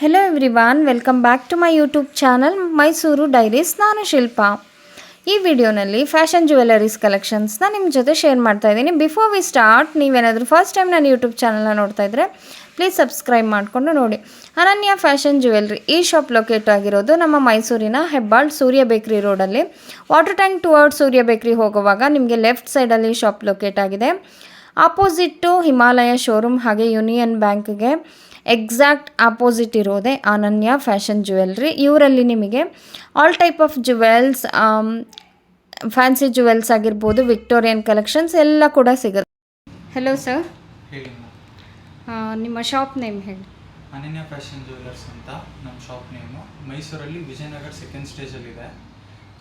Hello everyone welcome back to my YouTube channel Mysuru diaries ನಾನು ಶಿಲ್ಪಾ. ಈ ವಿಡಿಯೋನಲ್ಲಿ fashion jewelleries ಕಲೆಕ್ಷನ್ಸ್ನ ನಿಮ್ಮ ಜೊತೆ ಶೇರ್ ಮಾಡ್ತಾ ಇದ್ದೀನಿ. ಬಿಫೋರ್ ವಿ ಸ್ಟಾರ್ಟ್ ನೀವೇನಾದರೂ ಫಸ್ಟ್ ಟೈಮ್ ನನ್ನ ಯೂಟ್ಯೂಬ್ ಚಾನಲ್ನ ನೋಡ್ತಾ ಇದ್ದರೆ ಪ್ಲೀಸ್ ಸಬ್ಸ್ಕ್ರೈಬ್ ಮಾಡಿಕೊಂಡು ನೋಡಿ. ಅನನ್ಯ ಫ್ಯಾಷನ್ ಜ್ಯುವೆಲ್ರಿ ಈ ಶಾಪ್ ಲೊಕೇಟ್ ಆಗಿರೋದು ನಮ್ಮ ಮೈಸೂರಿನ ಹೆಬ್ಬಾಳ್ ಸೂರ್ಯ ಬೇಕ್ರಿ ರೋಡಲ್ಲಿ ವಾಟರ್ ಟ್ಯಾಂಕ್ ಟುವರ್ಡ್ ಸೂರ್ಯ ಬೇಕ್ರಿ ಹೋಗುವಾಗ ನಿಮಗೆ ಲೆಫ್ಟ್ ಸೈಡಲ್ಲಿ ಶಾಪ್ ಲೊಕೇಟ್ ಆಗಿದೆ. ಆಪೋಸಿಟ್ಟು ಹಿಮಾಲಯ ಶೋರೂಮ್ ಹಾಗೆ ಯೂನಿಯನ್ ಬ್ಯಾಂಕ್ಗೆ ಎಕ್ಸಾಕ್ಟ್ ಆಪೋಸಿಟ್ ಇರೋದೇ ಅನನ್ಯ ಫ್ಯಾಷನ್ ಜ್ಯುವೆಲ್ರಿ. ಇವರಲ್ಲಿ ನಿಮಗೆ all type of jewels fancy jewels ಆಗಿರ್ಬೋದು ವಿಕ್ಟೋರಿಯನ್ ಕಲೆಕ್ಷನ್ಸ್ ಎಲ್ಲ ಕೂಡ ಸಿಗುತ್ತೆ. ಹಲೋ ಸರ್ ನಿಮ್ಮ ಶಾಪ್ ನೇಮ್ ಹೇಳಿ. ಅನನ್ಯ ಫ್ಯಾಷನ್ ಜ್ಯುವೆಲ್ಲರ್ಸ್ ಅಂತ ನಮ್ಮ ಶಾಪ್ ನೇಮು ಮೈಸೂರಲ್ಲಿ ವಿಜಯನಗರ್ ಸೆಕೆಂಡ್ ಸ್ಟೇಜಲ್ಲಿದೆ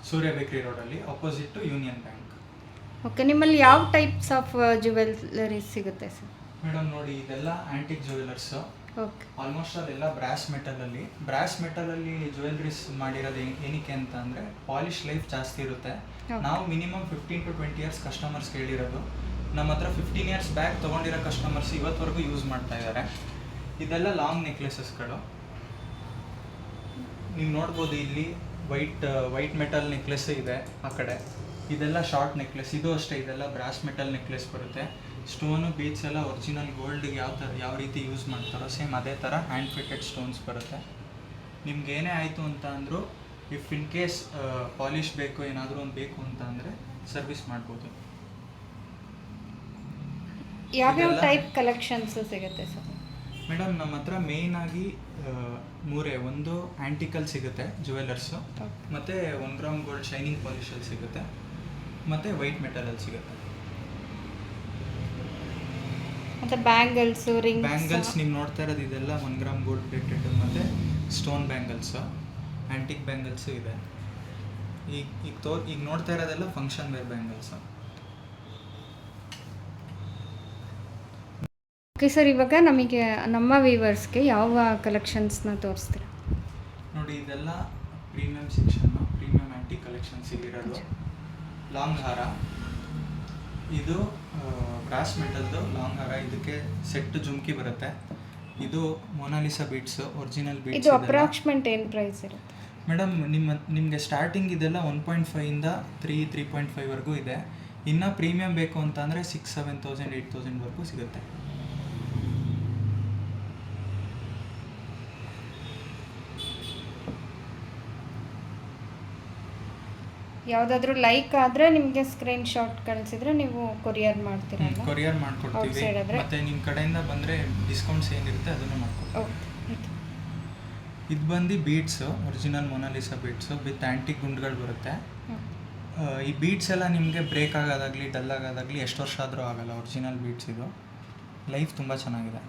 ಸೂರ್ಯ ಬೇಕ್ರಿ ರೋಡಲ್ಲಿ ಅಪೋಸಿಟ್ ಯೂನಿಯನ್ ಬ್ಯಾಂಕ್ ಓಕೆ ನಿಮ್ಮಲ್ಲಿ ಯಾವ ಟೈಪ್ಸ್ ಆಫ್ ಜುವೆಲ್ಲರೀಸ್ ಸಿಗುತ್ತೆ ಸರ್ ಮೇಡಮ್ ನೋಡಿ ಇದೆಲ್ಲ ಆ್ಯಂಟಿಕ್ ಜ್ಯುವೆಲರ್ಸ್ ಆಲ್ಮೋಸ್ಟ್ ಮೆಟಲ್ ಅಲ್ಲಿ. ಮೆಟಲಲ್ಲಿ ಮೆಟಲ್ ಅಲ್ಲಿ ಜ್ಯುವೆಲ್ರೀಸ್ ಮಾಡಿರೋದು ಏನ್- ಏನಕ್ಕೆ ಅಂತ ಅಂದರೆ ಪಾಲಿಶ್ ಲೈಫ್ ಜಾಸ್ತಿ ಇರುತ್ತೆ. ನಾವು minimum fifteen to twenty years customers ಕೇಳಿರೋದು. ನಮ್ಮ ಹತ್ರ ಫಿಫ್ಟೀನ್ ಇಯರ್ಸ್ ಬ್ಯಾಕ್ ತಗೊಂಡಿರೋ ಕಸ್ಟಮರ್ಸ್ ಇವತ್ತವರೆಗೂ ಯೂಸ್ ಮಾಡ್ತಾ ಇದ್ದಾರೆ. ಇದೆಲ್ಲ ಲಾಂಗ್ ನೆಕ್ಲೆಸಸ್ಗಳು ನೀವು ನೋಡ್ಬೋದು ಇಲ್ಲಿ ವೈಟ್ ವೈಟ್ ಮೆಟಲ್ ನೆಕ್ಲೆಸ್ ಇದೆ ಆ ಕಡೆ. ಇದೆಲ್ಲ ಶಾರ್ಟ್ ನೆಕ್ಲೆಸ್ ಇದು ಅಷ್ಟೇ ಇದೆಲ್ಲ ಬ್ರಾಸ್ ಮೆಟಲ್ ನೆಕ್ಲೆಸ್ ಬರುತ್ತೆ. ಸ್ಟೋನು ಬೀಟ್ಸ್ ಎಲ್ಲ ಒರಿಜಿನಲ್ ಗೋಲ್ಡ್ಗೆ ಯಾವ ಥರ ಯಾವ ರೀತಿ ಯೂಸ್ ಮಾಡ್ತಾರೋ ಸೇಮ್ ಅದೇ ಥರ ಹ್ಯಾಂಡ್ ಫಿಟೆಡ್ ಸ್ಟೋನ್ಸ್ ಬರುತ್ತೆ. ನಿಮ್ಗೆ ಏನೇ ಆಯಿತು ಅಂತ ಅಂದರೂ ಇಫ್ ಇನ್ ಕೇಸ್ ಪಾಲಿಶ್ ಬೇಕು ಏನಾದರೂ ಒಂದು ಬೇಕು ಅಂತ ಅಂದರೆ ಸರ್ವಿಸ್ ಮಾಡ್ಬೋದು. ಯಾವ್ಯಾವ ಟೈಪ್ ಕಲೆಕ್ಷನ್ಸ್ ಸಿಗುತ್ತೆ ಸರ್? ಮೇಡಮ್ ನಮ್ಮ ಹತ್ರ ಮೇಯ್ನ್ ಆಗಿ ಮೂರೇ ಒಂದು ಆ್ಯಂಟಿಕಲ್ ಸಿಗುತ್ತೆ ಜುವೆಲರ್ಸು ಮತ್ತು ಒನ್ ಗ್ರಾಮ್ ಗೋಲ್ಡ್ ಶೈನಿಂಗ್ ಪಾಲಿಶಲ್ಲಿ ಸಿಗುತ್ತೆ. ಮತ್ತು ವೈಟ್ ಮೆಟಲಲ್ಲಿ ಸಿಗುತ್ತೆ. ಮತ್ತೆ ಬ್ಯಾಂಗಲ್ಸ್ ರಿಂಗ್ ಬ್ಯಾಂಗಲ್ಸ್ ನೀವು ನೋಡ್ತಾ ಇರೋದು ಇದೆಲ್ಲ ಒನ್ ಗ್ರಾಮ್ ಗೋಲ್ಡ್ ಪ್ಲೇಟೆಡ್ ಮತ್ತೆ ಸ್ಟೋನ್ ಬ್ಯಾಂಗಲ್ಸ್ ಆ್ಯಂಟಿಕ್ ಬ್ಯಾಂಗಲ್ಸ್ ಇದೆ. ಈಗ ಈಗ ತೋ ಈಗ ನೋಡ್ತಾ ಇರೋದೆಲ್ಲ function wear bangles okay sir ಇವಾಗ ನಮಗೆ ನಮ್ಮ ವೀವರ್ಸ್ಗೆ ಯಾವ ಕಲೆಕ್ಷನ್ಸ್ನ ತೋರಿಸ್ತೀರಾ? ನೋಡಿ ಇದೆಲ್ಲ premium section premium antique collections ಇಲ್ಲಿರೋದು. ಲಾಂಗ್ ಹಾರ ಇದು ಬ್ರಾಸ್ ಮೆಟಲ್ದು ಲಾಂಗ್ ಹಾರ ಇದಕ್ಕೆ ಸೆಟ್ ಜುಮ್ಕಿ ಬರುತ್ತೆ. ಇದು ಮೊನಾಲಿಸಾ ಬೀಟ್ಸ್ ಒರಿಜಿನಲ್ ಇದು ಬೀಟ್ಸ್ ಅಪ್ರಾಕ್ಸಿಮೇಟ್ ಏನು ಪ್ರೈಸ್ ಇರುತ್ತೆ? ಮೇಡಮ್ ನಿಮ್ಮ ನಿಮಗೆ ಸ್ಟಾರ್ಟಿಂಗ್ ಇದೆಲ್ಲ ಒನ್ ಪಾಯಿಂಟ್ ಫೈವಿಂದ ತ್ರೀ ತ್ರೀ ಪಾಯಿಂಟ್ ಫೈವ್ವರೆಗೂ ಇದೆ. ಇನ್ನು ಪ್ರೀಮಿಯಂ ಬೇಕು ಅಂತಂದರೆ ಸಿಕ್ಸ್ ಸೆವೆನ್ ತೌಸಂಡ್ ಏಯ್ಟ್ ತೌಸಂಡ್ವರೆಗೂ ಸಿಗುತ್ತೆ. ಯಾವುದಾದ್ರೂ ಲೈಕ್ ಆದರೆ ನಿಮಗೆ ಸ್ಕ್ರೀನ್ ಶಾಟ್ ಕಳಿಸಿದ್ರೆ ನೀವು ಕೊರಿಯರ್ ಮಾಡ್ತೀರಾ ಕೊರಿಯರ್ ಮಾಡ್ಕೊಡ್ತೀವಿ. ಮತ್ತೆ ನಿಮ್ಮ ಕಡೆಯಿಂದ ಬಂದರೆ ಡಿಸ್ಕೌಂಟ್ಸ್ ಏನಿರುತ್ತೆ ಅದನ್ನು ಮಾಡ್ಕೊಡ್ತೀವಿ. ಇದು ಬಂದು beads original Mona Lisa beads with antique ಗುಂಡ್ಗಳು ಬರುತ್ತೆ. ಈ ಬೀಟ್ಸ್ ಎಲ್ಲ ನಿಮಗೆ ಬ್ರೇಕ್ ಆಗೋದಾಗಲಿ ಡಲ್ ಆಗೋದಾಗಲಿ ಎಷ್ಟು ವರ್ಷ ಆದರೂ ಆಗಲ್ಲ. ಒರಿಜಿನಲ್ ಬೀಟ್ಸ್ ಇದು. ಲೈಫ್ ತುಂಬ ಚೆನ್ನಾಗಿದೆ.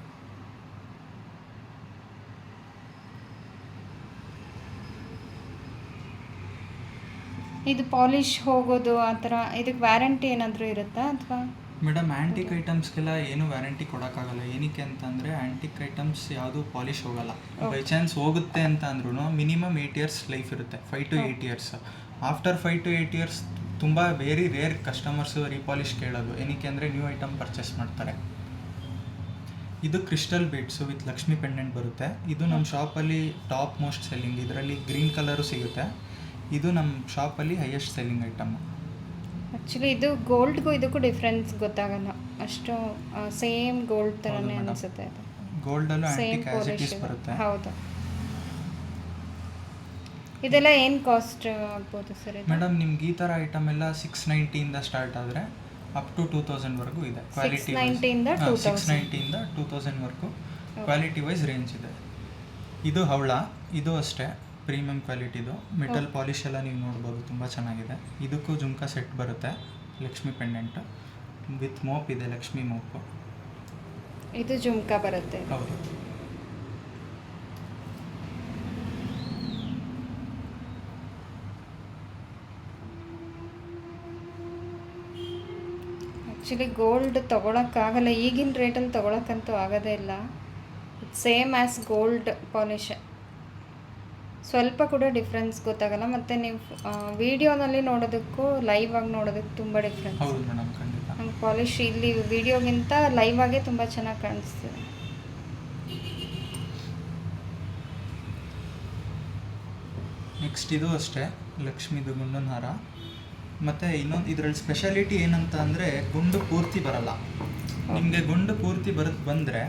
ಇದು ಪಾಲಿಶ್ ಹೋಗೋದು ಆ ಥರ ಇದಕ್ಕೆ ವ್ಯಾರಂಟಿ ಏನಾದರೂ ಇರುತ್ತಾ ಅಥವಾ? ಮೇಡಮ್ ಆ್ಯಂಟಿಕ್ ಐಟಮ್ಸ್ಗೆಲ್ಲ ಏನು ವ್ಯಾರಂಟಿ ಕೊಡೋಕ್ಕಾಗಲ್ಲ. ಏನಕ್ಕೆ ಅಂತಂದರೆ ಆ್ಯಂಟಿಕ್ ಐಟಮ್ಸ್ ಯಾವುದು ಪಾಲಿಶ್ ಹೋಗಲ್ಲ. ಬೈ ಚಾನ್ಸ್ ಹೋಗುತ್ತೆ ಅಂತ ಅಂದ್ರೂ ಮಿನಿಮಮ್ ಏಯ್ಟ್ ಇಯರ್ಸ್ ಲೈಫ್ ಇರುತ್ತೆ. Five to eight years after five to eight years ತುಂಬ ವೆರಿ ರೇರ್ ಕಸ್ಟಮರ್ಸು ರೀಪಾಲಿಶ್ ಕೇಳೋದು. ಏನಕ್ಕೆ ಅಂದರೆ ನ್ಯೂ ಐಟಮ್ ಪರ್ಚೇಸ್ ಮಾಡ್ತಾರೆ. ಇದು crystal beads with Lakshmi pendant ಬರುತ್ತೆ. ಇದು ನಮ್ಮ ಶಾಪಲ್ಲಿ ಟಾಪ್ ಮೋಸ್ಟ್ ಸೆಲ್ಲಿಂಗ್ ಇದರಲ್ಲಿ ಗ್ರೀನ್ ಕಲರು ಸಿಗುತ್ತೆ. ಇದು ನಮ್ಮ ಶಾಪಲ್ಲಿ ಹೈಯೆಸ್ಟ್ ಸೆಲ್ಲಿಂಗ್ ಐಟಮ್ ಆ್ಯಕ್ಚುಲಿ ಇದು ಗೋಲ್ಡ್ಗೂ ಇದಕ್ಕೂ ಡಿಫ್ರೆನ್ಸ್ ಗೊತ್ತಾಗಲ್ಲ. ಅಷ್ಟು ಸೇಮ್ ಗೋಲ್ಡ್ ಥರನೇ ಅನ್ಸುತ್ತೆ ಅದು. ಗೋಲ್ಡಲ್ಲೂ same antique as it is ಬರುತ್ತೆ. ಹೌದು. ಇದೆಲ್ಲ ಏನು ಕಾಸ್ಟ್ ಆಗ್ಬೋದು ಸರ್ ಇದು? ಮೇಡಮ್ ನಿಮ್ಗೆ ಈ ಥರ ಐಟಮ್ ಎಲ್ಲ ಸಿಕ್ಸ್ ನೈಂಟಿಯಿಂದ ಸ್ಟಾರ್ಟ್ ಆದರೆ ಅಪ್ ಟು ಟೂ ತೌಸಂಡ್ವರೆಗೂ ಇದೆ. ಕ್ವಾಲಿಟಿ 690 ಇಂದ 2000. ಸಿಕ್ಸ್ ನೈಂಟಿಯಿಂದ ಟೂ ತೌಸಂಡ್ವರೆಗೂ ಕ್ವಾಲಿಟಿ ವೈಸ್ ರೇಂಜ್ ಇದೆ. ಇದು ಹವಳ ಇದು ಅಷ್ಟೇ. ಪ್ರೀಮಿಯಂ ಕ್ವಾಲಿಟಿದು ಮೆಟಲ್ ಪಾಲಿಶ್ ಎಲ್ಲ ನೀವು ನೋಡ್ಬೋದು ತುಂಬ ಚೆನ್ನಾಗಿದೆ. ಇದಕ್ಕೂ ಜುಮ್ಕಾ ಸೆಟ್ ಬರುತ್ತೆ ಲಕ್ಷ್ಮಿ ಪೆಂಡೆಂಟ್. ವಿತ್ ಮೋಪ್ ಇದೆ ಲಕ್ಷ್ಮಿ ಮೋಪ್. ಇದು ಜುಮ್ಕಾ ಬರುತ್ತೆ. ಹೌದು. ಆ್ಯಕ್ಚುಲಿ ಗೋಲ್ಡ್ ತೊಗೊಳಕ್ಕಾಗಲ್ಲ ಈಗಿನ ರೇಟಲ್ಲಿ ತೊಗೊಳಕ್ಕಂತೂ ಆಗೋದೇ ಇಲ್ಲ. ಸೇಮ್ ಆ್ಯಸ್ ಗೋಲ್ಡ್ ಪಾಲಿಶ್ ಸ್ವಲ್ಪ ಕೂಡ ಡಿಫ್ರೆನ್ಸ್ ಗೊತ್ತಾಗಲ್ಲ. ಮತ್ತು ನೀವು ವಿಡಿಯೋನಲ್ಲಿ ನೋಡೋದಕ್ಕೂ ಲೈವ್ ಆಗಿ ನೋಡೋದಕ್ಕೆ ತುಂಬ ಡಿಫ್ರೆನ್ಸ್ ಹೌದು ಮೇಡಮ್ ಖಂಡಿತ. ನಂಗೆ ಪಾಲಿಶ್ ಇಲ್ಲಿ ವಿಡಿಯೋಗಿಂತ ಲೈವ್ ಆಗೇ ತುಂಬ ಚೆನ್ನಾಗಿ ಕಾಣಿಸ್ತಿದೆ. ನೆಕ್ಸ್ಟ್ ಇದು ಅಷ್ಟೇ ಲಕ್ಷ್ಮಿದು ಗುಂಡನ ಹಾರ. ಮತ್ತು ಇನ್ನೊಂದು ಇದರಲ್ಲಿ ಸ್ಪೆಷಾಲಿಟಿ ಏನಂತ ಅಂದರೆ ಗುಂಡು ಪೂರ್ತಿ ಬರಲ್ಲ. ನಿಮಗೆ ಗುಂಡು ಪೂರ್ತಿ ಬರೋದು ಬಂದರೆ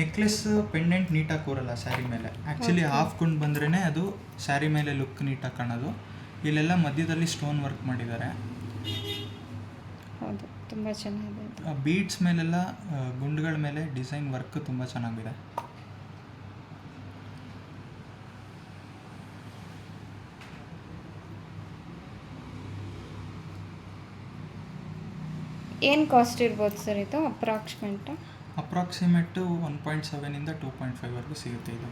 ನೆಕ್ಲೆಸ್ ಪೆಂಡೆಂಟ್ ನೀಟಾಗಿ ಕೂರಲ್ಲ ಸ್ಯಾರಿ ಮೇಲೆ. ಆ್ಯಕ್ಚುಲಿ ಹಾಫ್ ಗುಂಡು ಬಂದ್ರೇ ಅದು ಸ್ಯಾರಿ ಮೇಲೆ ಲುಕ್ ನೀಟಾಗಿ ಕಾಣೋದು. ಇಲ್ಲೆಲ್ಲ ಮಧ್ಯದಲ್ಲಿ ಸ್ಟೋನ್ ವರ್ಕ್ ಮಾಡಿದ್ದಾರೆ. ಹೌದು ತುಂಬ ಚೆನ್ನಾಗಿದೆ. ಬೀಡ್ಸ್ ಮೇಲೆಲ್ಲ ಗುಂಡುಗಳ ಮೇಲೆ ಡಿಸೈನ್ ವರ್ಕ್ ತುಂಬ ಚೆನ್ನಾಗಿದೆ. ಏನು ಕಾಸ್ಟ್ ಇರ್ಬೋದು ಸರ್ ಇದು ಅಪ್ರಾಕ್ಸಿಮೇಟ್ ಅಪ್ರಾಕ್ಸಿಮೇಟು ಒನ್ ಪಾಯಿಂಟ್ ಸೆವೆನಿಂದ ಟೂ ಪಾಯಿಂಟ್ ಫೈವ್ವರೆಗೂ ಸಿಗುತ್ತೆ ಇದು.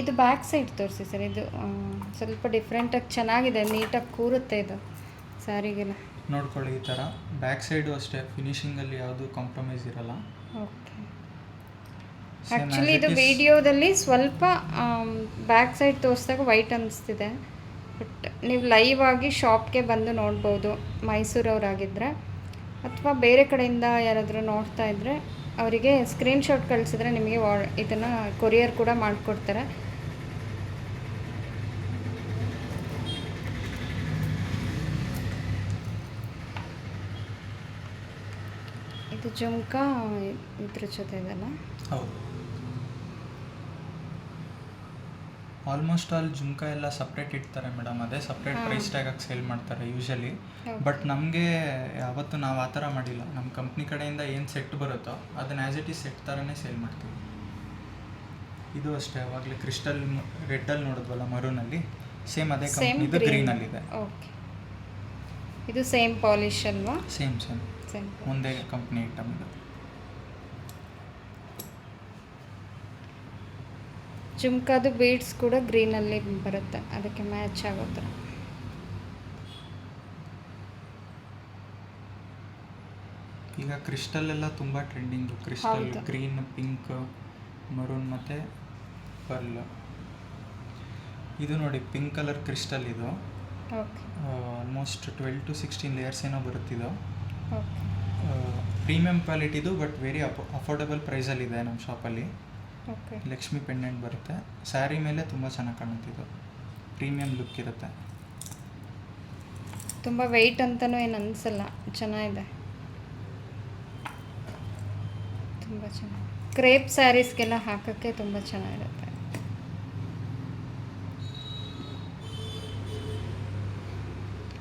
ಇದು ಬ್ಯಾಕ್ ಸೈಡ್ ತೋರಿಸಿ ಸರ್ ಇದು ಸ್ವಲ್ಪ ಡಿಫ್ರೆಂಟಾಗಿ ಚೆನ್ನಾಗಿದೆ ನೀಟಾಗಿ ಕೂರುತ್ತೆ ಇದು ಸ್ಯಾರಿಗೆಲ್ಲ. ನೋಡ್ಕೊಳ್ಳಿ ಈ ಥರ. ಬ್ಯಾಕ್ ಸೈಡು ಅಷ್ಟೇ ಫಿನಿಶಿಂಗಲ್ಲಿ ಯಾವುದು ಕಾಂಪ್ರಮೈಸ್ ಇರಲ್ಲ. ಓಕೆ. ಆ್ಯಕ್ಚುಲಿ ಇದು ವಿಡಿಯೋದಲ್ಲಿ ಸ್ವಲ್ಪ ಬ್ಯಾಕ್ ಸೈಡ್ ತೋರಿಸಿದಾಗ ವೈಟ್ ಅನಿಸ್ತಿದೆ. ಬಟ್ ನೀವು ಲೈವ್ ಆಗಿ ಶಾಪ್ಗೆ ಬಂದು ನೋಡ್ಬೋದು ಮೈಸೂರವರಾಗಿದ್ದರೆ ಅಥವಾ ಬೇರೆ ಕಡೆಯಿಂದ ಯಾರಾದರೂ ನೋಡ್ತಾ ಇದ್ದರೆ ಅವರಿಗೆ ಸ್ಕ್ರೀನ್ಶಾಟ್ ಕಳಿಸಿದ್ರೆ ನಿಮಗೆ ವಾ, ಇದನ್ನು ಕೊರಿಯರ್ ಕೂಡ ಮಾಡಿಕೊಡ್ತಾರೆ. ಇದು ಜುಮ್ಕಾ ಇದ್ರ ಜೊತೆ ಇದೆಲ್ಲ ಹೌದು ಆಲ್ಮೋಸ್ಟ್ ಆಲ್ ಜುಮ್ಕ ಎಲ್ಲ ಸಪ್ರೇಟ್ ಇಡ್ತಾರೆ ಮೇಡಮ್ ಅದೇ ಸಪ್ರೇಟ್ ಪ್ರೈಸ್ ಟ್ಯಾಗ್ ಆಗಿ ಸೇಲ್ ಮಾಡ್ತಾರೆ ಯೂಶಲಿ ಬಟ್ ನಮಗೆ ಯಾವತ್ತು ನಾವು ಆ ಥರ ಮಾಡಿಲ್ಲ. ನಮ್ಮ ಕಂಪ್ನಿ ಕಡೆಯಿಂದ ಏನು ಸೆಟ್ ಬರುತ್ತೋ ಅದನ್ನ ಆ್ಯಸ್ ಇಟ್ ಈಸ್ ಸೆಟ್ ಥರನೇ ಸೇಲ್ ಮಾಡ್ತೀವಿ. ಇದು ಅಷ್ಟೇ. ಯಾವಾಗಲೇ ಕ್ರಿಸ್ಟಲ್ ರೆಡ್ಡಲ್ಲಿ ನೋಡಿದ್ವಲ್ಲ ಮರೂನಲ್ಲಿ? ಸೇಮ್ ಅದೇ ಕಂಪ್ನಿ ಕಂಪ್ನಿದು ಗ್ರೀನಲ್ಲಿದೆ ಓಕೆ ಇದು ಸೇಮ್ ಪಾಲಿಶ್ ಅಲ್ವಾ? ಸೇಮ್ ಸೇಮ್ ಸೇಮ್ ಒಂದೇ ಕಂಪ್ನಿ ಐಟಮ್ ಇದು. ಜುಮ್ಕಾದು ಬೀಡ್ಸ್ ಕೂಡ ಗ್ರೀನಲ್ಲಿ ಬರುತ್ತೆ. ಅದಕ್ಕೆ ಮ್ಯಾಚ್ ಆಗೋ ಥರ. ಈಗ ಕ್ರಿಸ್ಟಲ್ ಎಲ್ಲ ತುಂಬ trending crystal. Green pink maroon ಮತ್ತು ಪರ್ಲ್. ಇದು ನೋಡಿ ಪಿಂಕ್ ಕಲರ್ ಕ್ರಿಸ್ಟಲ್ ಇದು. Almost twelve to sixteen layers ಏನೋ ಬರುತ್ತಿದ್ದು ಪ್ರೀಮಿಯಂ ಕ್ವಾಲಿಟಿದು ಬಟ್ ವೆರಿ ಅಫೋ ಅಫೋರ್ಡಬಲ್ ಪ್ರೈಸಲ್ಲಿದೆ ನಮ್ಮ ಶಾಪಲ್ಲಿ ಲಕ್ಷ್ಮಿ ಪೆಂಡೆಂಟ್ ಬರುತ್ತೆ. ಸ್ಯಾರಿ ಮೇಲೆ ತುಂಬ ಚೆನ್ನಾಗಿ ಕಾಣುತ್ತಿದ್ದು ಪ್ರೀಮಿಯಂ ಲುಕ್ ಇರುತ್ತೆ. ತುಂಬ ವೆಯ್ಟ್ ಅಂತಲೂ ಏನು ಅನಿಸಲ್ಲ. ಚೆನ್ನಾಗಿದೆ. ತುಂಬ ಚೆನ್ನಾಗಿ. ಕ್ರೇಪ್ ಸ್ಯಾರೀಸ್ಗೆಲ್ಲ ಹಾಕೋಕ್ಕೆ ತುಂಬ ಚೆನ್ನಾಗಿರುತ್ತೆ.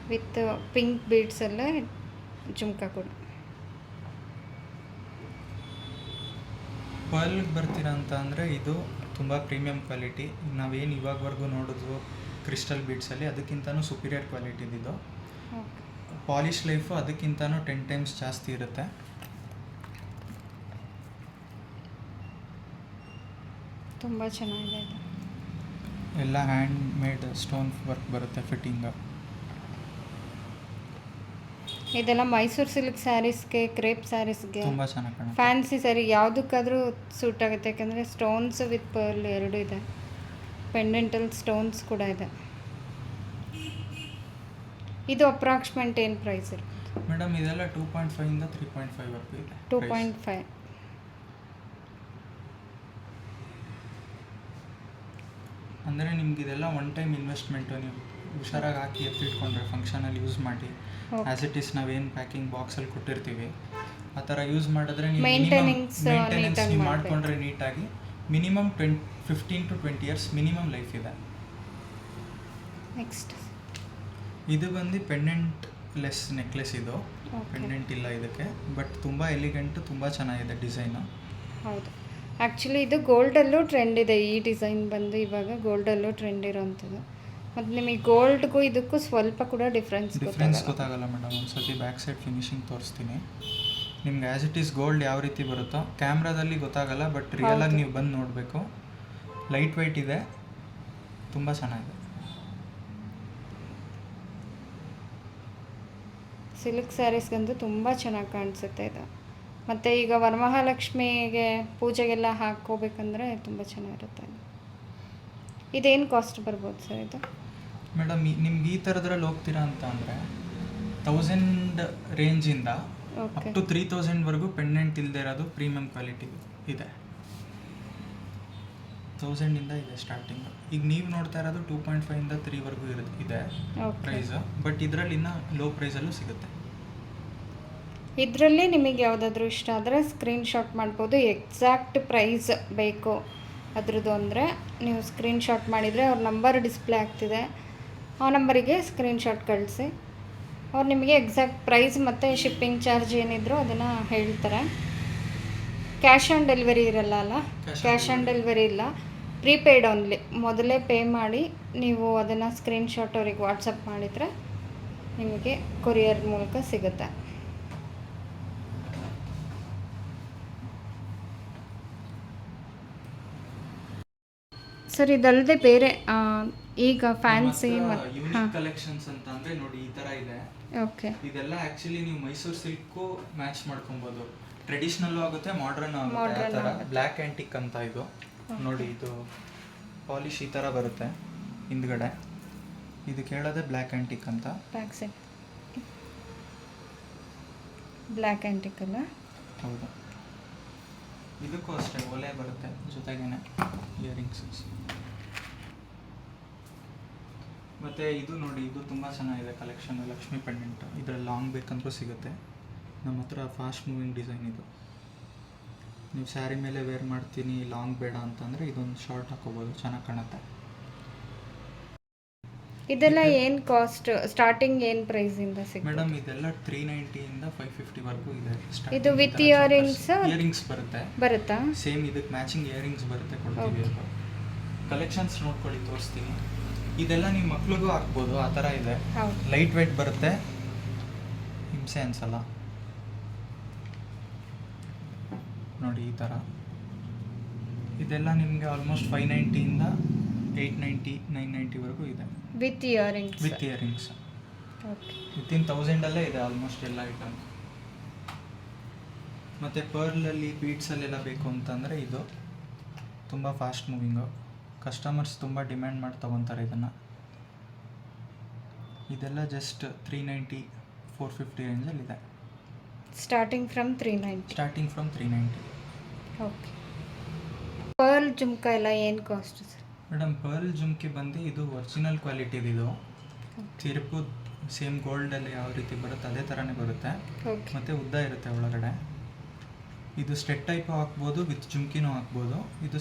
ವಿತ್ ಪಿಂಕ್ ಬೀಡ್ಸಲ್ಲೇ ಜುಮ್ಕಾ ಕೂಡ. ಪರ್ಲ್ಗೆ ಬರ್ತೀರಾ ಅಂತ ಅಂದರೆ ಇದು ತುಂಬ ಪ್ರೀಮಿಯಂ ಕ್ವಾಲಿಟಿ ನಾವೇನು ಇವಾಗವರೆಗೂ ನೋಡಿದ್ವು ಕ್ರಿಸ್ಟಲ್ ಬೀಡ್ಸಲ್ಲಿ ಅದಕ್ಕಿಂತನೂ ಸುಪೀರಿಯರ್ ಕ್ವಾಲಿಟಿ ಇದು. ಓಕೆ. ಪಾಲಿಶ್ ಲೈಫು ಅದಕ್ಕಿಂತನೂ ಟೆನ್ ಟೈಮ್ಸ್ ಜಾಸ್ತಿ ಇರುತ್ತೆ. ತುಂಬ ಚೆನ್ನಾಗಿದೆ ಎಲ್ಲ ಹ್ಯಾಂಡ್ ಮೇಡ್ ಸ್ಟೋನ್ ವರ್ಕ್ ಬರುತ್ತೆ ಫಿಟ್ಟಿಂಗ್ ಇದೆಲ್ಲ ಮೈಸೂರು ಸಿಲ್ಕ್ ಸ್ಯಾರೀಸ್ಗೆ ಕ್ರೇಪ್ ಸ್ಯಾರೀಸ್ಗೆ ತುಂಬ ಚೆನ್ನಾಗಿ ಕಾಣುತ್ತೆ. ಫ್ಯಾನ್ಸಿ ಸ್ಯಾರಿ ಯಾವುದಕ್ಕಾದರೂ ಸೂಟ್ ಆಗುತ್ತೆ ಯಾಕಂದರೆ ಸ್ಟೋನ್ಸ್ ವಿತ್ ಪರ್ಲ್ ಎರಡೂ ಇದೆ. ಪೆಂಡೆಂಟಲ್ ಸ್ಟೋನ್ಸ್ ಕೂಡ ಇದೆ. ಇದು ಅಪ್ರಾಕ್ಸಿಮೇಟ್ ಏನು ಪ್ರೈಸ್ ಇರುತ್ತೆ? ಮೇಡಮ್ ಇದೆಲ್ಲ ಟೂ ಪಾಯಿಂಟ್ ಫೈವಿಂದ ತ್ರೀ ಪಾಯಿಂಟ್ ಫೈವ್ ವರ್ಗೂ ಇದೆ ಟೂ ಪಾಯಿಂಟ್ ಫೈವ್ ಅಂದರೆ ನಿಮ್ಗೆ ಇದೆಲ್ಲ ಒನ್ ಟೈಮ್ ಇನ್ವೆಸ್ಟ್ಮೆಂಟು ನೀವು ಹುಷಾರಾಗಿ ಹಾಕಿ ಎತ್ತಿಟ್ಕೊಂಡ್ರೆ ಫಂಕ್ಷನಲ್ಲಿ ಯೂಸ್ ಮಾಡಿ. ಆ್ಯಸ್ ಇಟ್ ಈಸ್ ನಾವೇನು ಪ್ಯಾಕಿಂಗ್ ಬಾಕ್ಸಲ್ಲಿ ಕೊಟ್ಟಿರ್ತೀವಿ. ಆ ಥರ ಯೂಸ್ ಮಾಡಿದ್ರೆ ನೀವು ಮೇಂಟೆನೆನ್ಸ್ ನೀವು ಮಾಡಿಕೊಂಡ್ರೆ ನೀಟಾಗಿ minimum twenty fifteen to twenty years minimum life ಇದೆ. ನೆಕ್ಸ್ಟ್ ಇದು ಬಂದು ಪೆಂಡೆಂಟ್ ಲೆಸ್ ನೆಕ್ಲೆಸ್ ಇದು. ಪೆಂಡೆಂಟ್ ಇಲ್ಲ ಇದಕ್ಕೆ. ಬಟ್ ತುಂಬ ಎಲಿಗೆಂಟ್ ತುಂಬ ಚೆನ್ನಾಗಿದೆ ಡಿಸೈನು ಹೌದು. ಆ್ಯಕ್ಚುಲಿ ಇದು ಗೋಲ್ಡಲ್ಲೂ ಟ್ರೆಂಡ್ ಇದೆ ಈ ಡಿಸೈನ್ ಬಂದು. ಇವಾಗ ಗೋಲ್ಡಲ್ಲೂ ಟ್ರೆಂಡ್ ಇರೋವಂಥದ್ದು ಮತ್ತು ನಿಮಗೆ ಗೋಲ್ಡ್ಗೂ ಇದಕ್ಕೂ ಸ್ವಲ್ಪ ಕೂಡ ಡಿಫ್ರೆನ್ಸ್ ಡಿಫ್ರೆನ್ಸ್ ಗೊತ್ತಾಗಲ್ಲ ಮೇಡಮ್ ಒಂದು ಒಂದ್ಸತಿ ಬ್ಯಾಕ್ ಸೈಡ್ ಫಿನಿಶಿಂಗ್ ತೋರಿಸ್ತೀನಿ. ನಿಮ್ಗೆ ಆ್ಯಸ್ ಇಟ್ ಈಸ್ ಗೋಲ್ಡ್ ಯಾವ ರೀತಿ ಬರುತ್ತೋ ಕ್ಯಾಮ್ರಾದಲ್ಲಿ ಗೊತ್ತಾಗಲ್ಲ ಬಟ್ ರಿಯಲಾಗಿ ಆಗಿ ನೀವು ಬಂದು ನೋಡಬೇಕು. ಲೈಟ್ ವೆಯ್ಟ್ ಇದೆ. ತುಂಬ ಚೆನ್ನಾಗಿದೆ. ಸಿಲ್ಕ್ ಸ್ಯಾರೀಸ್ಗಂತೂ ತುಂಬ ಚೆನ್ನಾಗಿ ಕಾಣಿಸುತ್ತೆ ಇದು. ಮತ್ತು ಈಗ ವರಮಹಾಲಕ್ಷ್ಮಿಗೆ ಪೂಜೆಗೆಲ್ಲ ಹಾಕ್ಕೋಬೇಕಂದ್ರೆ ತುಂಬ ಚೆನ್ನಾಗಿರುತ್ತೆ. ಇದೇನು ಕಾಸ್ಟ್ ಬರ್ಬೋದು ಸರ್ ಇದು? ಮೇಡಮ್ ನಿಮ್ಗೆ ಈ ಥರದ್ರಲ್ಲಿ ಹೋಗ್ತೀರಾ ಅಂತ ಅಂದರೆ ತೌಸಂಡ್ ರೇಂಜಿಂದ ಅಪ್ ಟು ತ್ರೀ ತೌಸಂಡ್ವರೆಗೂ ಪೆಂಡೆಂಟ್ ಇಲ್ಲದೆ ಇರೋದು ಪ್ರೀಮಿಯಂ ಕ್ವಾಲಿಟಿ ಇದೆ. ತೌಸಂಡಿಂದ ಇದೆ ಸ್ಟಾರ್ಟಿಂಗ್ ಈಗ ನೀವು ನೋಡ್ತಾ ಇರೋದು ಟೂ ಪಾಯಿಂಟ್ ಫೈವಿಂದ ತ್ರೀವರೆಗೂ ಇರುತ್ತೆ ಇದೆ ಪ್ರೈಸ್ ಬಟ್ ಇದರಲ್ಲಿ ಇನ್ನೂ ಲೋ ಪ್ರೈಸಲ್ಲೂ ಸಿಗುತ್ತೆ. ಇದರಲ್ಲಿ ನಿಮಗೆ ಯಾವುದಾದ್ರೂ ಇಷ್ಟ ಆದರೆ ಸ್ಕ್ರೀನ್ಶಾಟ್ ಮಾಡ್ಬೋದು. ಎಕ್ಸಾಕ್ಟ್ ಪ್ರೈಸ್ ಬೇಕು. ಅದ್ರದ್ದು ಅಂದರೆ ನೀವು ಸ್ಕ್ರೀನ್ಶಾಟ್ ಮಾಡಿದರೆ ಅವ್ರ ನಂಬರ್ ಡಿಸ್ಪ್ಲೇ ಆಗ್ತಿದೆ. ಆ ನಂಬರಿಗೆ ಸ್ಕ್ರೀನ್ಶಾಟ್ ಕಳಿಸಿ. ಅವ್ರು ನಿಮಗೆ ಎಕ್ಸಾಕ್ಟ್ ಪ್ರೈಸ್ ಮತ್ತು ಶಿಪ್ಪಿಂಗ್ ಚಾರ್ಜ್ ಏನಿದ್ರು ಅದನ್ನು ಹೇಳ್ತಾರೆ. ಕ್ಯಾಶ್ ಆನ್ ಡೆಲಿವರಿ ಇರಲ್ಲ ಅಲ್ಲ? ಕ್ಯಾಶ್ ಆನ್ ಡೆಲಿವರಿ ಇಲ್ಲ. Prepaid only. ಮೊದಲೇ ಪೇ ಮಾಡಿ ನೀವು ಅದನ್ನು ಸ್ಕ್ರೀನ್ಶಾಟ್ ಅವ್ರಿಗೆ ವಾಟ್ಸಪ್ ಮಾಡಿದರೆ ನಿಮಗೆ ಕೊರಿಯರ್ ಮೂಲಕ ಸಿಗುತ್ತೆ. ಸರ್ ಇದಲ್ಲದೆ ಬೇರೆ ಈಗ ಫ್ಯಾನ್ಸಿ ಕಲೆಕ್ಷನ್ಸ್ ಅಂತ ಅಂದ್ರೆ ನೋಡಿ ಈ ತರ ಇದೆ. ಓಕೆ ಇದೆಲ್ಲ ಆಕ್ಚುಲಿ ನೀವು ಮೈಸೂರು ಸಿಲ್ಕು ಮ್ಯಾಚ್ ಮಾಡ್ಕೊಬೋದು. ಟ್ರೆಡಿಷನಲ್ ಆಗುತ್ತೆ ಮಾಡರ್ನ್ ಆಗುತ್ತೆ. ಆ ಆಗುತ್ತೆ. ಬ್ಲ್ಯಾಕ್ ಆ್ಯಂಟಿಕ್ ಅಂತ ಇದು. ನೋಡಿ ಇದು ಪಾಲಿಶ್ ಈ ತರ ಬರುತ್ತೆ ಹಿಂದ್ಗಡೆ. ಇದು ಕೇಳೋದೆ ಬ್ಲ್ಯಾಕ್ ಆ್ಯಂಟಿಕ್ ಅಂತ. ಬ್ಯಾಕ್ ಸೈಡ್ ಬ್ಲ್ಯಾಕ್ ಆ್ಯಂಟಿಕ್ ಅಲ್ಲ? ಹೌದು. ಇದಕ್ಕೂ ಅಷ್ಟೇ ಒಲೆ ಬರುತ್ತೆ ಜೊತೆಗೇನೆ ಇಯರಿಂಗ್ಸ್ ಮತ್ತೆ ಇದು ನೋಡಿ ಇದು ತುಂಬ ಚೆನ್ನಾಗಿದೆ ಕಲೆಕ್ಷನ್ ಲಕ್ಷ್ಮಿ ಪೆಂಡೆಂಟ್ ಇದರಲ್ಲಿ ಲಾಂಗ್ ಬೇಕಂದ್ರೂ ಸಿಗುತ್ತೆ. ನಮ್ಮ ಹತ್ರ ಫಾಸ್ಟ್ ಮೂವಿಂಗ್ ಡಿಸೈನ್ ಇದು. ನೀವು ಸ್ಯಾರಿ ಮೇಲೆ ವೇರ್ ಮಾಡ್ತೀನಿ ಲಾಂಗ್ ಬೇಡ ಅಂತಂದರೆ ಇದೊಂದು ಶಾರ್ಟ್ ಹಾಕೋಬೋದು ಚೆನ್ನಾಗಿ ಕಾಣುತ್ತೆ. ಇದೆಲ್ಲ ಏನು ಕಾಸ್ಟ್ ಸ್ಟಾರ್ಟಿಂಗ್ ಏನು ಪ್ರೈಸಿಂದ ಸಿಗುತ್ತೆ ಮೇಡಮ್ ಇದೆಲ್ಲ ತ್ರೀ ನೈಂಟಿಯಿಂದ ಫೈವ್ ಫಿಫ್ಟಿವರೆಗೂ ಇದೆ. ಇದು ವಿತ್ ಇಯರಿಂಗ್ಸ್ ಇಯರಿಂಗ್ಸ್ ಬರುತ್ತೆ. ಬರುತ್ತಾ? ಸೇಮ್ ಇದಕ್ಕೆ ಮ್ಯಾಚಿಂಗ್ ಇಯರಿಂಗ್ಸ್ ಬರುತ್ತೆ ಕೊಡ್ತೀವಿ. ಕಲೆಕ್ಷನ್ಸ್ ನೋಡ್ಕೊಳ್ಳಿ ತೋರಿಸ್ತೀನಿ. ಇದೆಲ್ಲ ನಿಮ್ಮ ಮಕ್ಳಿಗೂ ಹಾಕ್ಬೋದು ಆ ಥರ ಇದೆ. ಹೌದು. ಲೈಟ್ ವೆಯ್ಟ್ ಬರುತ್ತೆ. ಹಿಂಸೆ ಅನ್ಸಲ್ಲ. ನೋಡಿ ಈ ಥರ. ಇದೆಲ್ಲ ನಿಮಗೆ ಆಲ್ಮೋಸ್ಟ್ ಫೈವ್ ನೈಂಟಿಯಿಂದ ಏಯ್ಟ್ ನೈಂಟಿ ನೈನ್ ನೈಂಟಿವರೆಗೂ ಇದೆ. With earrings with earrings okay within ತೌಸಂಡಲ್ಲೇ ಇದೆ ಆಲ್ಮೋಸ್ಟ್ ಎಲ್ಲ ಐಟಮ್ ಮತ್ತು ಪರ್ಲಲ್ಲಿ ಬೀಟ್ಸಲ್ಲೆಲ್ಲ ಬೇಕು ಅಂತಂದರೆ ಇದು. ತುಂಬ ಫಾಸ್ಟ್ ಮೂವಿಂಗು ಕಸ್ಟಮರ್ಸ್ ತುಂಬ ಡಿಮ್ಯಾಂಡ್ ಮಾಡಿ ತೊಗೊತಾರೆ ಇದನ್ನು. ಇದೆಲ್ಲ just three ninety four fifty ರೇಂಜಲ್ಲಿದೆ starting from three ninety starting from three ninety okay pearl jhumka ಎಲ್ಲ ಏನು cost sir madam pearl jhumki ಬಂದು ಇದು ಒರಿಜಿನಲ್ ಕ್ವಾಲಿಟಿದು ಇದು. ತಿರುಪು ಸೇಮ್ ಗೋಲ್ಡಲ್ಲಿ ಯಾವ ರೀತಿ ಬರುತ್ತೆ ಅದೇ ಥರನೇ ಬರುತ್ತೆ. ಓಕೆ ಮತ್ತು ಉದ್ದ ಇರುತ್ತೆ ಒಳಗಡೆ. ಇದು ಸ್ಟೆಟ್ ಟೈಪ್ ಹಾಕ್ಬೋದು ವಿತ್ ಜುಮ್ಕಿನೂ ಹಾಕ್ಬೋದು. ಇದು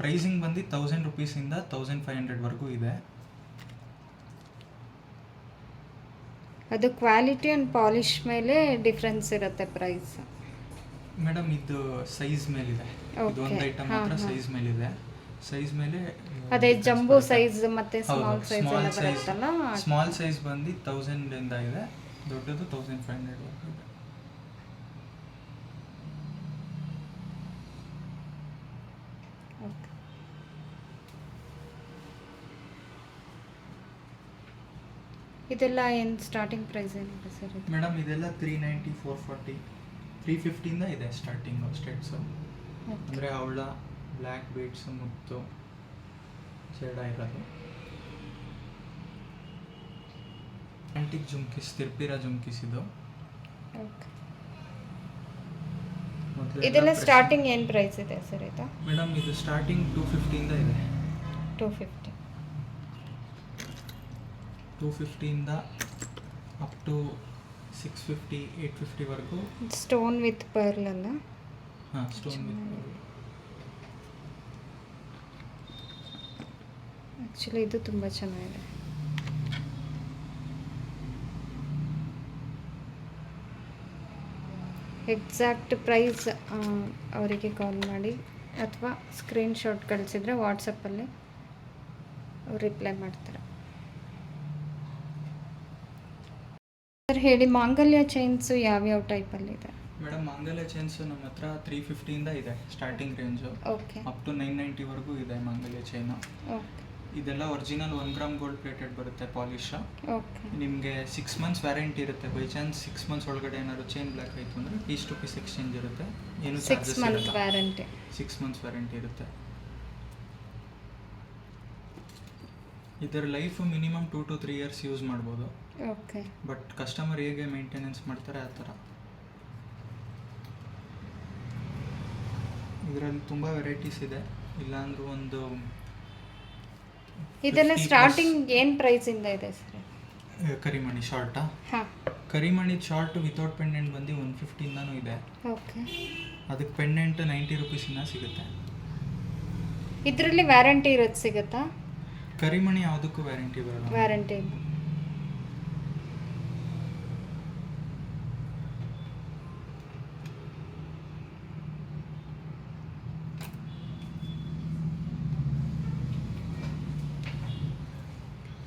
ಪ್ರೈಸಿಂಗ್ ಬಂದು ತೌಸಂಡ್ ರುಪೀಸಿಂದ ತೌಸಂಡ್ ಫೈವ್ ಹಂಡ್ರೆಡ್ವರೆಗೂ ಇದೆ. ಅದು ಕ್ವಾಲಿಟಿ ಆ್ಯಂಡ್ ಪಾಲಿಶ್ ಮೇಲೆ ಡಿಫ್ರೆನ್ಸ್ ಇರುತ್ತೆ ಪ್ರೈಸ್ ಮೇಡಮ್ ಇದು ಸೈಜ್ ಮೇಲಿದೆ. ಇದು ಒಂದು. ಐಟಮ್ ಮಾತ್ರ. ಸೈಜ್ ಮೇಲಿದೆ. ಸೈಜ್ ಮೇಲೆ ಅದೇ ಜಂಬೋ ಸೈಜ್ ಮತ್ತೆ ಸ್ಮಾಲ್ ಸೈಜ್ ಸ್ಮಾಲ್ ಸೈಜ್ ಬಂದು ತೌಸಂಡ್ ಇಂದ ಇದೆ. ದೊಡ್ಡದು ತೌಸಂಡ್ ಫೈವ್ ಹಂಡ್ರೆಡ್ ಇದೆ ಓಕೆ ಇದೆಲ್ಲ ಏನು ಸ್ಟಾರ್ಟಿಂಗ್ ಪ್ರೈಸ್ ಏನಿದೆ ಸರ್ ಇದು? ಮೇಡಮ್ ಇದೆಲ್ಲ three ninety four forty three ಫಿಫ್ಟಿಯಿಂದ ಇದೆ ಸ್ಟಾರ್ಟಿಂಗ್ ಸ್ಟೇಟ್ಸು ಅಂದರೆ ಅವಳ ಬ್ಲ್ಯಾಕ್ ಬೀಡ್ಸ್ ಮುತ್ತು ಜಡ ಇರೋದು. ಆಂಟಿಕ್ ಜುಮ್ಕಿಸ್ ತಿರ್ಪಿರ ಜುಮ್ಕಿಸ್ ಇದು. ಇದೆಲ್ಲ ಸ್ಟಾರ್ಟಿಂಗ್ ಏನು ಪ್ರೈಸ್ ಇದೆ ಸರ್ ಇದು? ಮೇಡಮ್ ಇದು ಸ್ಟಾರ್ಟಿಂಗ್ ಟೂ ಫಿಫ್ಟಿಯಿಂದ ಇದೆ two fifty two ಫಿಫ್ಟಿಯಿಂದ up to six fifty eight ಫಿಫ್ಟಿವರೆಗೂ stone with pearl ಅಲ್ಲ? ಹಾಂ ಸ್ಟೋನ್ ವಿತ್ ಆ್ಯಕ್ಚುಲಿ ಇದು ತುಂಬ ಚೆನ್ನಾಗಿದೆ. ಎಕ್ಸಾಕ್ಟ್ ಪ್ರೈಸ್ ಅವರಿಗೆ ಕಾಲ್ ಮಾಡಿ ಅಥವಾ ಸ್ಕ್ರೀನ್ಶಾಟ್ ಕಳಿಸಿದ್ರೆ ವಾಟ್ಸಪ್ಪಲ್ಲಿ ಅವ್ರು ರಿಪ್ಲೈ ಮಾಡ್ತಾರೆ. ಸರ್ ಹೇಳಿ ಮಾಂಗಲ್ಯ ಚೈನ್ಸು ಯಾವ್ಯಾವ ಟೈಪಲ್ಲಿದೆ ಮೇಡಮ್ ಮಾಂಗಲ್ಯ ಚೈನ್ಸ್ ನಮ್ಮ ಹತ್ರ ತ್ರೀ ಫಿಫ್ಟಿಯಿಂದ ಇದೆ starting range okay up to nine ನೈಂಟಿವರೆಗೂ ಇದೆ ಮಾಂಗಲ್ಯ ಚೈನ್ ಓಕೆ ಇದೆಲ್ಲ original one gram gold plated ಬರುತ್ತೆ ಪಾಲಿಶ್ ಓಕೆ ನಿಮಗೆ ಸಿಕ್ಸ್ ಮಂತ್ಸ್ ವ್ಯಾರಂಟಿ ಇರುತ್ತೆ. ಬೈ ಚಾನ್ಸ್ ಸಿಕ್ಸ್ ಮಂತ್ಸ್ ಒಳಗಡೆ ಏನಾದ್ರು ಚೈನ್ ಬ್ಲ್ಯಾಕ್ ಆಯಿತು ಅಂದರೆ ಪೀಸ್ ಟು ಪೀಸ್ ಎಕ್ಸ್ಚೇಂಜ್ ಇರುತ್ತೆ. ಏನು six month warranty six months warranty ಇರುತ್ತೆ. ಇದರ life minimum two to three years use ಮಾಡ್ಬೋದು. ಓಕೆ ಬಟ್ ಕಸ್ಟಮರ್ ಹೇಗೆ ಮೇಂಟೆನೆನ್ಸ್ ಮಾಡ್ತಾರೆ ಆ ಥರ. ಇದರಲ್ಲಿ ತುಂಬ ವೆರೈಟೀಸ್ ಇದೆ. ಇಲ್ಲಾಂದ್ರೆ ಒಂದು ಇದೆಲ್ಲ 50 plus ಸ್ಟಾರ್ಟಿಂಗ್ ಏನು ಪ್ರೈಸಿಂದ ಇದೆ ಸರ್? ಕರಿಮಣಿ ಶಾರ್ಟಾ ಹಾ. ಕರಿಮಣಿ ಶಾರ್ಟ್ ವಿತೌಟ್ ಪೆಂಡೆಂಟ್ ಬಂದು ಒನ್ ಫಿಫ್ಟಿಯಿಂದನೂ ಇದೆ. ಓಕೆ ಅದಕ್ಕೆ ಪೆಂಡೆಂಟ್ ನೈಂಟಿ ರುಪೀಸಿಂದ ಸಿಗುತ್ತೆ. ಇದರಲ್ಲಿ ವ್ಯಾರಂಟಿ ಇರೋದು ಸಿಗುತ್ತಾ? ಕರಿಮಣಿ ಯಾವುದಕ್ಕೂ ವ್ಯಾರಂಟಿ ಬರಲ್ಲ. ವ್ಯಾರಂಟಿ ಇಲ್ಲ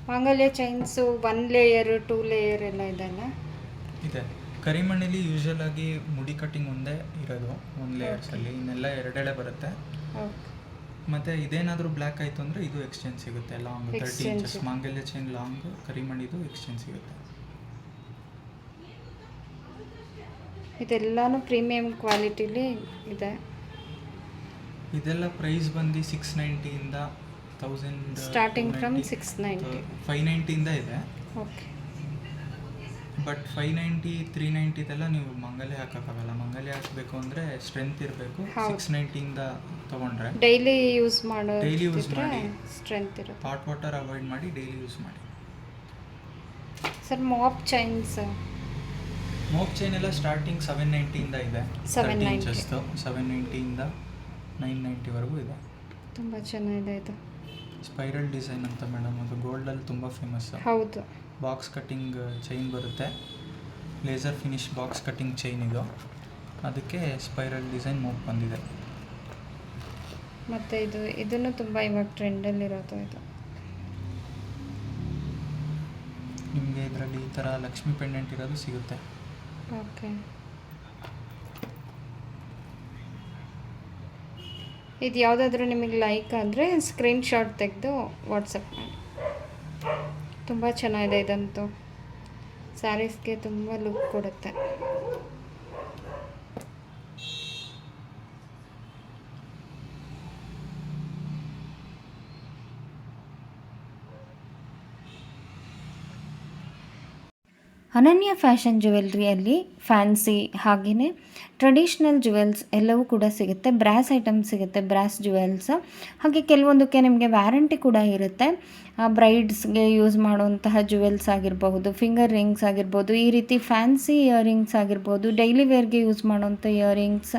ಮಾಂಗಲ್ಯ chains one layer two layer ಎಲ್ಲ ಇದೆಲ್ಲ ಇದೆ. ಕರಿಮಣ್ಣಲ್ಲಿ ಯೂಶಲ್ ಆಗಿ ಮುಡಿ ಕಟ್ಟಿಂಗ್ ಒಂದೇ ಇರೋದು ಒಂದು ಲೇಯರ್ಸಲ್ಲಿ ಇನ್ನೆಲ್ಲ ಎರಡೆಡೆ ಬರುತ್ತೆ. ಓಕೆ ಮತ್ತು ಇದೇನಾದರೂ ಬ್ಲ್ಯಾಕ್ ಆಯಿತು ಅಂದ್ರೆ ಇದು ಎಕ್ಸ್ಚೇಂಜ್ ಸಿಗುತ್ತೆ. Long thirty. ಇಂಚಸ್ ಮಾಂಗಲ್ಯ ಚೈನ್ ಲಾಂಗ್ ಕರಿಮಣಿದು ಎಕ್ಸ್ಚೇಂಜ್ ಸಿಗುತ್ತೆ. ಇದೆಲ್ಲಾನು ಪ್ರೀಮಿಯಂ ಕ್ವಾಲಿಟಿಲಿ ಇದೆ. ಇದೆಲ್ಲ ಪ್ರೈಸ್ ಬಂದು six ನೈಂಟಿಯಿಂದ thousand starting from six ninety five ನೈಂಟಿಯಿಂದ ಇದೆ okay but five ninety three ನೈಂಟಿದೆಲ್ಲ ನೀವು ಮಂಗಲೇ ಹಾಕೋಕ್ಕಾಗಲ್ಲ. ಮಂಗಲೇ ಹಾಕಬೇಕು ಅಂದರೆ ಸ್ಟ್ರೆಂತ್ ಇರಬೇಕು. ಸಿಕ್ಸ್ ನೈಂಟಿಯಿಂದ ತೊಗೊಂಡ್ರೆ ಡೈಲಿ ಯೂಸ್ ಮಾಡೋ ಡೈಲಿ ಯೂಸ್ ಮಾಡಿ. ಸ್ಟ್ರೆಂತ್ ಇರುತ್ತೆ. ಹಾಟ್ ವಾಟರ್ ಅವಾಯ್ಡ್ ಮಾಡಿ ಡೈಲಿ ಯೂಸ್ ಮಾಡಿ. ಸರ್ ಮಾಪ್ ಚೈನ್ಸ್ ಮೋಕ್ ಚೈನ್ ಎಲ್ಲ ಸ್ಟಾರ್ಟಿಂಗ್ ಸೆವೆನ್ ನೈಂಟಿಯಿಂದ ಇದೆ 790. ಇಂಚಸ್ದು ಸೆವೆನ್ ನೈಂಟಿಯಿಂದ ನೈನ್ ನೈಂಟಿವರೆಗೂ ಇದೆ. ತುಂಬ ಚೆನ್ನಾಗಿದೆ ಇದು. ಸ್ಪೈರಲ್ ಡಿಸೈನ್ ಅಂತ ಮೇಡಮ್ ಅದು ಗೋಲ್ಡಲ್ಲಿ ತುಂಬ ಫೇಮಸ್ ಹೌದು. ಬಾಕ್ಸ್ ಕಟ್ಟಿಂಗ್ ಚೈನ್ ಬರುತ್ತೆ. Laser finish box cutting chain ಇದು. ಅದಕ್ಕೆ ಸ್ಪೈರಲ್ ಡಿಸೈನ್ ಮೂಕ್ ಬಂದಿದೆ. ಮತ್ತು ಇದು ಇದನ್ನು ತುಂಬ ಇವಾಗ ಟ್ರೆಂಡಲ್ಲಿರೋದು ಇದು. ನಿಮಗೆ ಇದರಲ್ಲಿ ಈ ಥರ ಲಕ್ಷ್ಮಿ ಪೆಂಡೆಂಟ್ ಇರೋದು ಸಿಗುತ್ತೆ. ಓಕೆ ಇದು ಯಾವುದಾದ್ರೂ ನಿಮಗೆ ಲೈಕ್ ಅಂದರೆ ಸ್ಕ್ರೀನ್ಶಾಟ್ ತೆಗೆದು ವಾಟ್ಸಪ್ ಮಾಡಿ. ತುಂಬ ಚೆನ್ನಾಗಿದೆ ಇದಂತೂ. ಸ್ಯಾರೀಸ್ಗೆ ತುಂಬ ಲುಕ್ ಕೊಡುತ್ತೆ. ಅನನ್ಯ ಫ್ಯಾಷನ್ ಜುವೆಲ್ರಿಯಲ್ಲಿ ಫ್ಯಾನ್ಸಿ ಹಾಗೆಯೇ ಟ್ರೆಡಿಷ್ನಲ್ ಜ್ಯುವೆಲ್ಸ್ ಎಲ್ಲವೂ ಕೂಡ ಸಿಗುತ್ತೆ. ಬ್ರಾಸ್ ಐಟಮ್ ಸಿಗುತ್ತೆ, ಬ್ರಾಸ್ ಜ್ಯುವೆಲ್ಸ್. ಹಾಗೆ ಕೆಲವೊಂದಕ್ಕೆ ನಿಮಗೆ ವ್ಯಾರಂಟಿ ಕೂಡ ಇರುತ್ತೆ. ಬ್ರೈಡ್ಸ್ಗೆ ಯೂಸ್ ಮಾಡುವಂತಹ ಜ್ಯುವೆಲ್ಸ್ ಆಗಿರಬಹುದು, ಫಿಂಗರ್ ರಿಂಗ್ಸ್ ಆಗಿರ್ಬೋದು ಈ ರೀತಿ ಫ್ಯಾನ್ಸಿ ಇಯರಿಂಗ್ಸ್ ಆಗಿರ್ಬೋದು ಡೈಲಿ ವೇರ್ಗೆ ಯೂಸ್ ಮಾಡುವಂಥ ಇಯರಿಂಗ್ಸ್.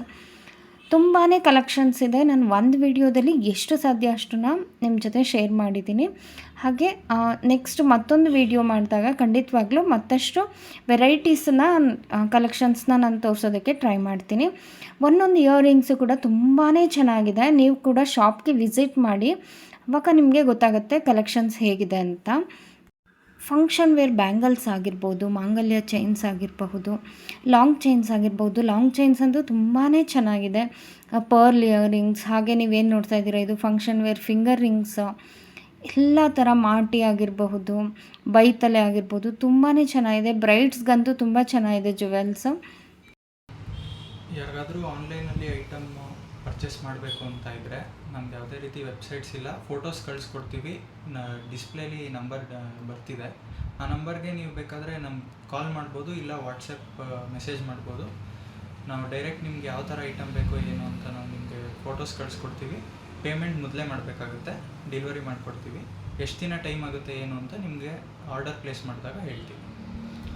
ತುಂಬಾ ಕಲೆಕ್ಷನ್ಸ್ ಇದೆ. ನಾನು ಒಂದು ವಿಡಿಯೋದಲ್ಲಿ ಎಷ್ಟು ಸಾಧ್ಯ ಅಷ್ಟನ್ನ ನಿಮ್ಮ ಜೊತೆ ಶೇರ್ ಮಾಡಿದ್ದೀನಿ. ಹಾಗೆ ನೆಕ್ಸ್ಟ್ ಮತ್ತೊಂದು ವಿಡಿಯೋ ಮಾಡಿದಾಗ ಖಂಡಿತವಾಗ್ಲೂ ಮತ್ತಷ್ಟು ವೆರೈಟೀಸನ್ನ ಕಲೆಕ್ಷನ್ಸ್ನ ನಾನು ತೋರಿಸೋದಕ್ಕೆ ಟ್ರೈ ಮಾಡ್ತೀನಿ. ಒಂದೊಂದು ಇಯರಿಂಗ್ಸು ಕೂಡ ತುಂಬಾ ಚೆನ್ನಾಗಿದೆ. ನೀವು ಕೂಡ ಶಾಪ್ಗೆ ವಿಸಿಟ್ ಮಾಡಿ, ಅವಾಗ ನಿಮಗೆ ಗೊತ್ತಾಗುತ್ತೆ ಕಲೆಕ್ಷನ್ಸ್ ಹೇಗಿದೆ ಅಂತ. ಫಂಕ್ಷನ್ ವೇರ್ ಬ್ಯಾಂಗಲ್ಸ್ ಆಗಿರ್ಬೋದು, ಮಾಂಗಲ್ಯ ಚೈನ್ಸ್ ಆಗಿರಬಹುದು ಲಾಂಗ್ ಚೈನ್ಸ್ ಆಗಿರ್ಬೋದು. ಲಾಂಗ್ ಚೈನ್ಸ್ ಅಂತೂ ತುಂಬಾ ಚೆನ್ನಾಗಿದೆ. ಪರ್ಲ್ ಇಯರಿಂಗ್ಸ್ ಹಾಗೆ ನೀವೇನು ನೋಡ್ತಾ ಇದ್ದೀರಾ? ಇದು ಫಂಕ್ಷನ್ ವೇರ್ ಫಿಂಗರ್ ರಿಂಗ್ಸ್ ಎಲ್ಲ ಥರ ಮಾಟಿ ಆಗಿರಬಹುದು, ಬೈತಲೆ ಆಗಿರ್ಬೋದು. ತುಂಬಾ ಚೆನ್ನಾಗಿದೆ. ಬ್ರೈಡ್ಸ್ಗಂತೂ ತುಂಬ ಚೆನ್ನಾಗಿದೆ ಜುವೆಲ್ಸ್ ಯಾರಿಗಾದರೂ ಆನ್ಲೈನಲ್ಲಿ ಐಟಮ್ ಪರ್ಚೇಸ್ ಮಾಡಬೇಕು ಅಂತ ಇದ್ದರೆ ನಮ್ಗೆ ಯಾವುದೇ ರೀತಿ ವೆಬ್ಸೈಟ್ಸ್ ಇಲ್ಲ. ಫೋಟೋಸ್ ಕಳಿಸ್ಕೊಡ್ತೀವಿ. ನ ಡಿಸ್ಪ್ಲೇಲಿ ನಂಬರ್ ಬರ್ತಿದೆ. ಆ ನಂಬರ್ಗೆ ನೀವು ಬೇಕಾದರೆ ನಮ್ಗೆ ಕಾಲ್ ಮಾಡ್ಬೋದು, ಇಲ್ಲ ವಾಟ್ಸಪ್ ಮೆಸೇಜ್ ಮಾಡ್ಬೋದು. ನಾವು ಡೈರೆಕ್ಟ್ ನಿಮ್ಗೆ ಯಾವ ಥರ ಐಟಮ್ ಬೇಕು ಏನು ಅಂತ ನಾವು ನಿಮಗೆ ಫೋಟೋಸ್ ಕಳಿಸ್ಕೊಡ್ತೀವಿ. ಪೇಮೆಂಟ್ ಮೊದಲೇ ಮಾಡಬೇಕಾಗುತ್ತೆ. ಡೆಲಿವರಿ ಮಾಡಿಕೊಡ್ತೀವಿ. ಎಷ್ಟು ದಿನ ಟೈಮ್ ಆಗುತ್ತೆ, ಏನು ಅಂತ ನಿಮಗೆ ಆರ್ಡರ್ ಪ್ಲೇಸ್ ಮಾಡಿದಾಗ ಹೇಳ್ತೀವಿ.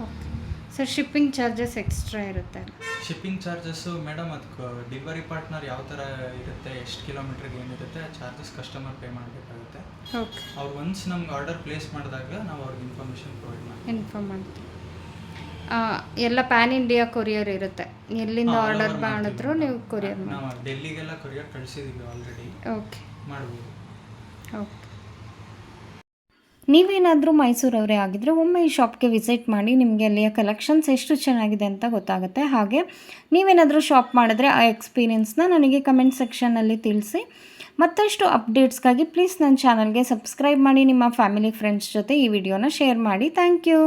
Okay sir shipping charges extra ಇರುತ್ತೆ ಶಿಪ್ಪಿಂಗ್ ಚಾರ್ಜಸ್ಸು ಮೇಡಮ್ ಅದಕ್ಕೆ ಡೆಲಿವರಿ ಪಾರ್ಟ್ನರ್ ಯಾವ ಥರ ಇರುತ್ತೆ ಎಷ್ಟು ಕಿಲೋಮೀಟ್ರಿಗೆ ಏನಿರುತ್ತೆ ಆ ಚಾರ್ಜಸ್ ಕಸ್ಟಮರ್ ಪೇ ಮಾಡಬೇಕಾಗುತ್ತೆ. ಓಕೆ ಅವ್ರು ಒನ್ಸ್ ನಮ್ಗೆ ಆರ್ಡರ್ ಪ್ಲೇಸ್ ಮಾಡಿದಾಗ ನಾವು ಅವ್ರಿಗೆ ಇನ್ಫಾರ್ಮೇಷನ್ ಪ್ರೊವೈಡ್ ಮಾಡ್ತೀವಿ. ಇನ್ಫಾರ್ಮ್ ಮಾಡ್ತೀವಿ. ಎಲ್ಲ ಪ್ಯಾನ್ ಇಂಡಿಯಾ ಕೊರಿಯರ್ ಇರುತ್ತೆ. ಎಲ್ಲಿಂದ ಆರ್ಡರ್ ಮಾಡಿದ್ರು ನೀವು ಕೊರಿಯರ್ ಮಾಡಿ ನಾವು ಡೆಲ್ಲಿಗೆಲ್ಲ ಕೊರಿಯರ್ ಕಳಿಸಿದ್ದೀವಿ ಆಲ್ರೆಡಿ ಓಕೆ ಮಾಡ್ಬೋದು. ಓಕೆ ನೀವೇನಾದರೂ ಮೈಸೂರವರೇ ಆಗಿದ್ದರೆ ಒಮ್ಮೆ ಈ ಶಾಪ್ಗೆ ವಿಸಿಟ್ ಮಾಡಿ ನಿಮಗೆ ಅಲ್ಲಿಯ ಕಲೆಕ್ಷನ್ಸ್ ಎಷ್ಟು ಚೆನ್ನಾಗಿದೆ ಅಂತ ಗೊತ್ತಾಗುತ್ತೆ. ಹಾಗೆ ನೀವೇನಾದರೂ ಶಾಪ್ ಮಾಡಿದ್ರೆ ಆ ಎಕ್ಸ್ಪೀರಿಯನ್ಸ್ನ ನನಗೆ ಕಮೆಂಟ್ ಸೆಕ್ಷನ್ನಲ್ಲಿ ತಿಳಿಸಿ. ಮತ್ತಷ್ಟು ಅಪ್ಡೇಟ್ಸ್ಗಾಗಿ ಪ್ಲೀಸ್ ನನ್ನ ಚಾನಲ್ಗೆ ಸಬ್ಸ್ಕ್ರೈಬ್ ಮಾಡಿ, ನಿಮ್ಮ ಫ್ಯಾಮಿಲಿ ಫ್ರೆಂಡ್ಸ್ ಜೊತೆ ಈ ವಿಡಿಯೋನ ಶೇರ್ ಮಾಡಿ. Thank you